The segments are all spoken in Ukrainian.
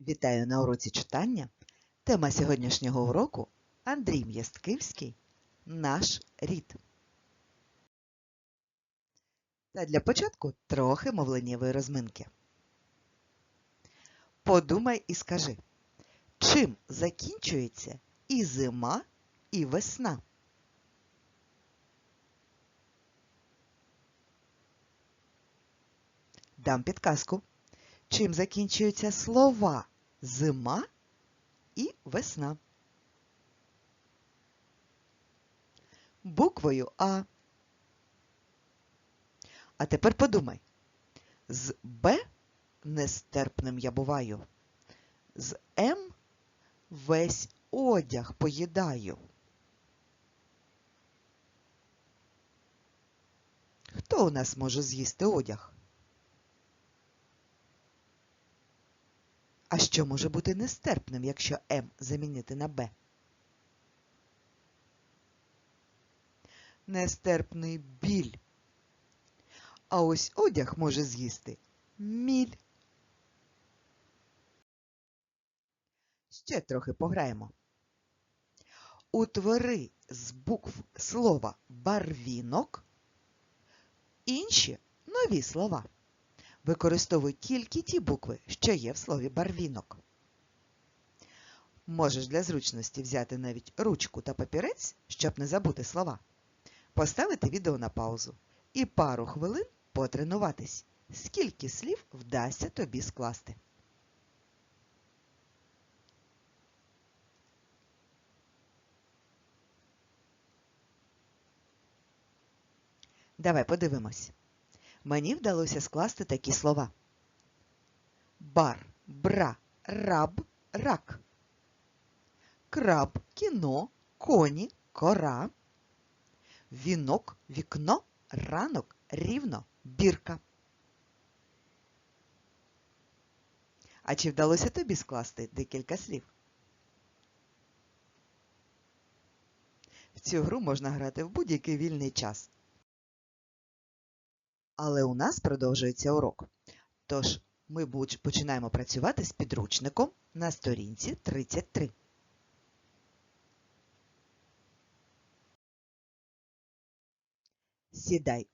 Вітаю на уроці читання. Тема сьогоднішнього уроку Андрій М'ясткивський Наш рід. Та для початку трохи мовленнєвої розминки. Подумай і скажи, чим закінчується і зима, і весна? Дам підказку. Чим закінчуються слова зима і весна? Буквою А. А тепер подумай. З Б нестерпним я буваю. З М весь одяг поїдаю. Хто у нас може з'їсти одяг? А що може бути нестерпним, якщо М замінити на Б? Нестерпний біль. А ось одяг може з'їсти міль. Ще трохи пограємо. Утвори з букв слова барвінок інші нові слова. Використовуй тільки ті букви, що є в слові барвінок. Можеш для зручності взяти навіть ручку та папірець, щоб не забути слова, поставити відео на паузу і пару хвилин потренуватись, скільки слів вдасться тобі скласти. Давай подивимось. Мені вдалося скласти такі слова. Бар, бра, раб, рак. Краб, кіно, коні, кора. Вінок, вікно, ранок, рівно, бірка. А чи вдалося тобі скласти декілька слів? В цю гру можна грати в будь-який вільний час. Але у нас продовжується урок. Тож ми починаємо працювати з підручником на сторінці 33. Сідай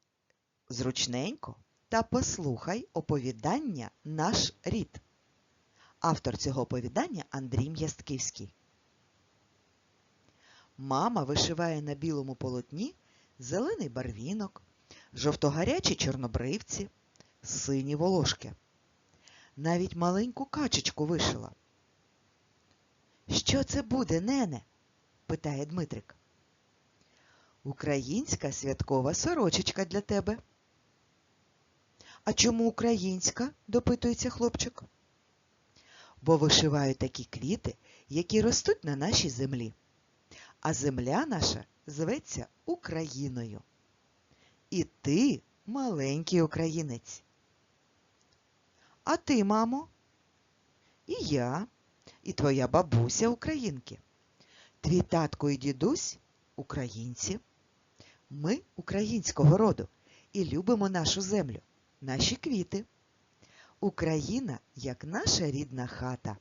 зручненько та послухай оповідання Наш рід. Автор цього оповідання Андрій М'ястківський. Мама вишиває на білому полотні зелений барвінок жовтогарячі чорнобривці, сині волошки. Навіть маленьку качечку вишила. Що це буде, нене? питає Дмитрик. Українська святкова сорочечка для тебе. А чому українська? допитується хлопчик. Бо вишиваю такі квіти, які ростуть на нашій землі. А земля наша зветься Україною. І ти маленький українець. А ти, мамо? І я, і твоя бабуся українки. Твій татко і дідусь українці. Ми українського роду і любимо нашу землю, наші квіти. Україна як наша рідна хата.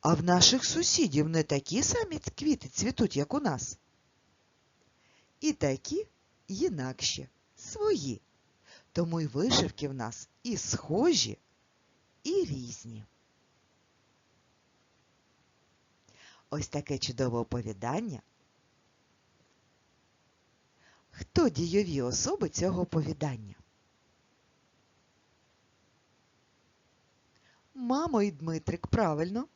А в наших сусідів не такі самі квіти цвітуть, як у нас. І такі інакші, свої. Тому й вишивки в нас і схожі, і різні. Ось таке чудове оповідання. Хто дійові особи цього оповідання? Мамо і Дмитрик, правильно.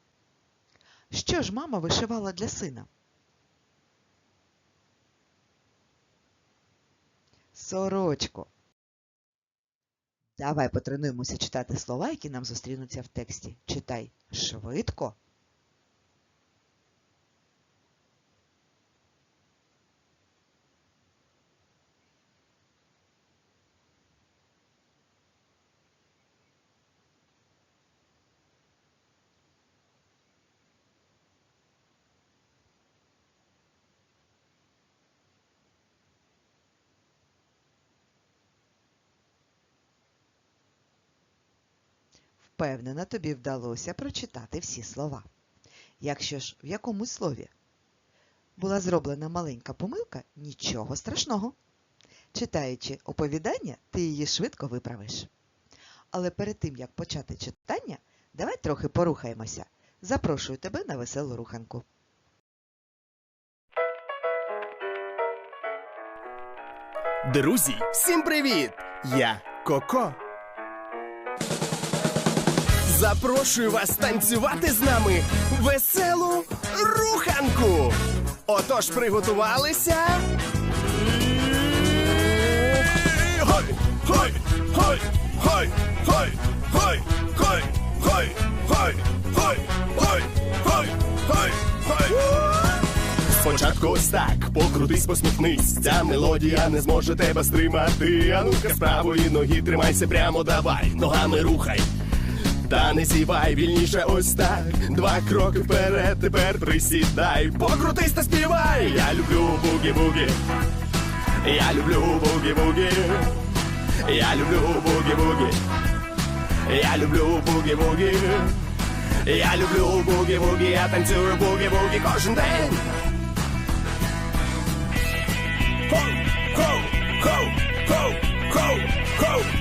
Що ж мама вишивала для сина? Сорочку. Давай потренуємося читати слова, які нам зустрінуться в тексті. Читай швидко. Впевнена, тобі вдалося прочитати всі слова. Якщо ж в якомусь слові була зроблена маленька помилка, нічого страшного. Читаючи оповідання, ти її швидко виправиш. Але перед тим, як почати читання, давай трохи порухаємося. Запрошую тебе на веселу руханку. Друзі, всім привіт! Я Коко. Запрошую вас танцювати з нами веселу руханку. Отож, приготувалися. І Гой, гой, гой, гой, гой, гой, гой, гой, гой, гой, гой, гой, гой, гой. Спочатку ось так, покрутись, посміхнись. Ця мелодія не зможе тебе стримати. А ну-ка з правої ноги тримайся прямо, давай, ногами рухай. Та не зівай вільніше ось так. Два кроки вперед, тепер присідай. Покрутись та співай. Я люблю бугі-бугі. Я люблю бугі-бугі. Я люблю бугі-бугі. Я люблю бугі-бугі. Я люблю бугі-бугі, я танцюю бугі-бугі кожен день. Хоу, хоу, хоу, хоу, хоу, хоу,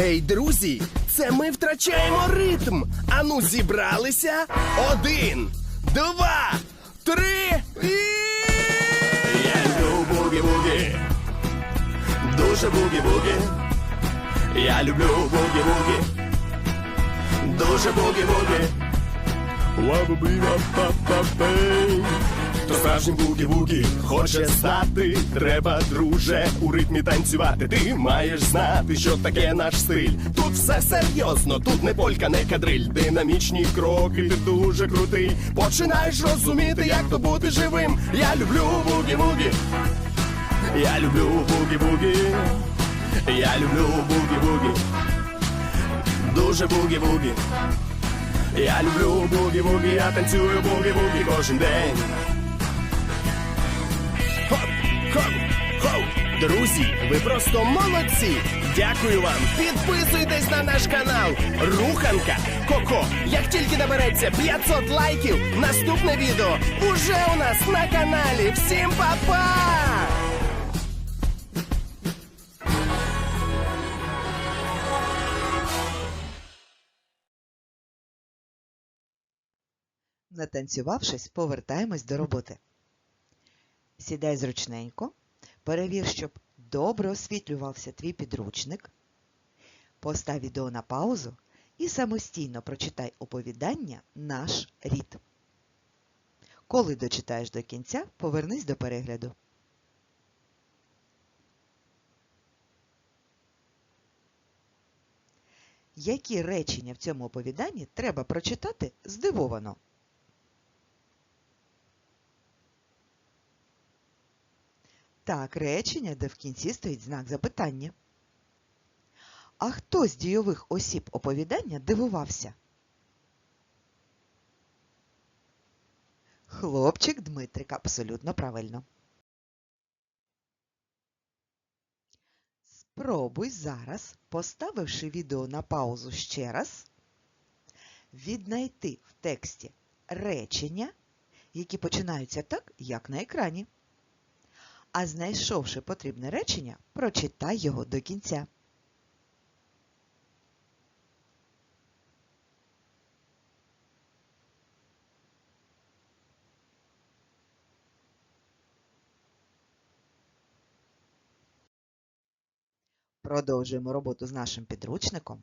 Ей, друзі, це ми втрачаємо ритм. Ану, зібралися. Один, два, три і. Я люблю бугі-бугі. Дуже бугі-бугі. Я люблю бугі-бугі. Дуже бугі-бугі. Ва-ба-бі-ва-па-па-бей. То справжній бугі-бугі хоче стати. Треба, друже, у ритмі танцювати. Ти маєш знати, що таке наш стиль. Тут все серйозно, тут не полька, не кадриль. Динамічні кроки, ти дуже крутий. Починаєш розуміти, як то бути живим. Я люблю бугі-бугі. Я люблю бугі-бугі. Я люблю бугі-бугі. Дуже бугі-бугі. Я люблю бугі-бугі, я танцюю бугі-бугі кожен день. Хоп, хоп, хоп. Друзі, ви просто молодці! Дякую вам! Підписуйтесь на наш канал Руханка Коко. Як тільки набереться 500 лайків, наступне відео уже у нас на каналі. Всім па-па! Натанцювавшись, повертаємось до роботи. Сідай зручненько, перевір, щоб добре освітлювався твій підручник. Постав відео на паузу і самостійно прочитай оповідання Наш рід. Коли дочитаєш до кінця, повернись до перегляду. Які речення в цьому оповіданні треба прочитати здивовано? Так, речення, де в кінці стоїть знак запитання. А хто з дійових осіб оповідання дивувався? Хлопчик Дмитрик абсолютно правильно. Спробуй зараз, поставивши відео на паузу ще раз, віднайти в тексті речення, які починаються так, як на екрані. А знайшовши потрібне речення, прочитай його до кінця. Продовжуємо роботу з нашим підручником.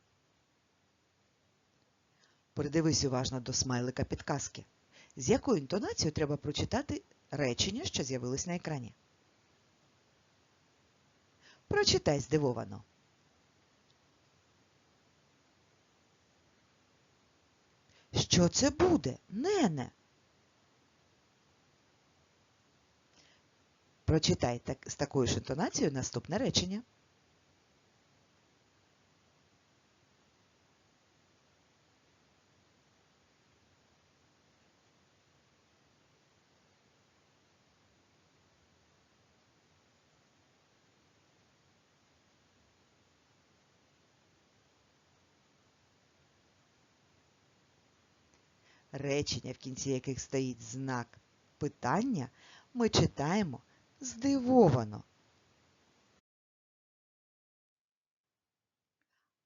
Придивись уважно до смайлика підказки. З якою інтонацією треба прочитати речення, що з'явились на екрані? Прочитай здивовано. Що це буде? Нене? Прочитай так, з такою ж інтонацією наступне речення. Речення, в кінці яких стоїть знак питання, ми читаємо здивовано.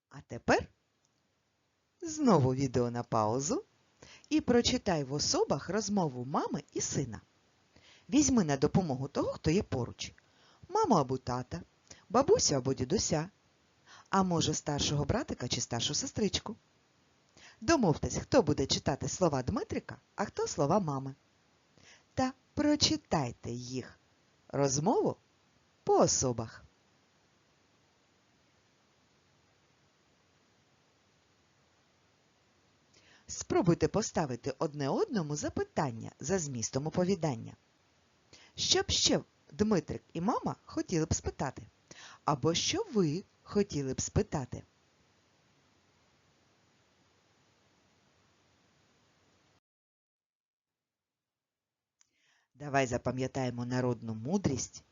А тепер знову відео на паузу і прочитай в особах розмову мами і сина. Візьми на допомогу того, хто є поруч. Маму або тата, бабусю або дідуся, а може старшого братика чи старшу сестричку. Домовтесь, хто буде читати слова Дмитрика, а хто слова мами. Та прочитайте їх розмову по особах. Спробуйте поставити одне одному запитання за змістом оповідання. Що б ще Дмитрик і мама хотіли б спитати? Або що ви хотіли б спитати? Давай запам'ятаємо народну мудрість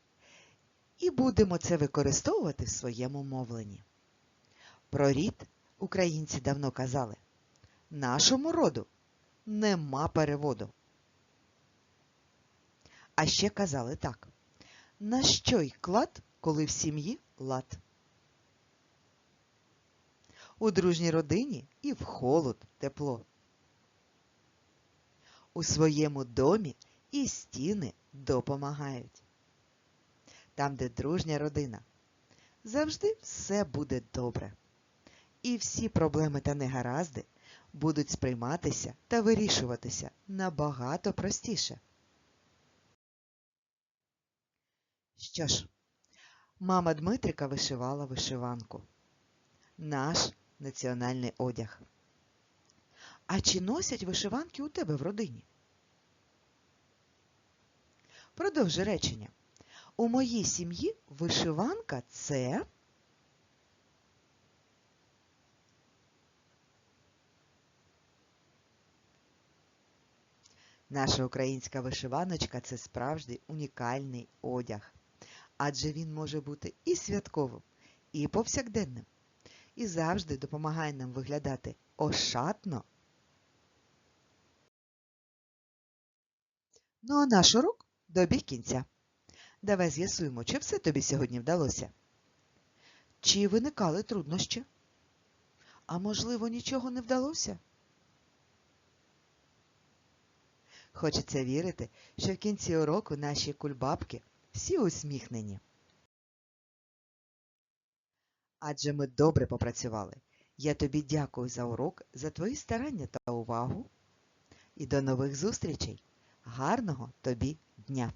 і будемо це використовувати в своєму мовленні. Про рід українці давно казали нашому роду нема переводу. А ще казали так. На що й клад, коли в сім'ї лад? У дружній родині і в холод тепло. У своєму домі і стіни допомагають. Там, де дружня родина, завжди все буде добре. І всі проблеми та негаразди будуть сприйматися та вирішуватися набагато простіше. Що ж, мама Дмитрика вишивала вишиванку. Наш національний одяг. А чи носять вишиванки у тебе в родині? Продовжи речення. У моїй сім'ї вишиванка це. Наша українська вишиваночка це справжній унікальний одяг, адже він може бути і святковим, і повсякденним, і завжди допомагає нам виглядати ошатно. Ну а наш урок добіг кінця. Давай з'ясуємо, чи все тобі сьогодні вдалося? Чи виникали труднощі? А можливо, нічого не вдалося? Хочеться вірити, що в кінці уроку наші кульбабки всі усміхнені. Адже ми добре попрацювали. Я тобі дякую за урок, за твої старання та увагу. І до нових зустрічей. Гарного тобі дня!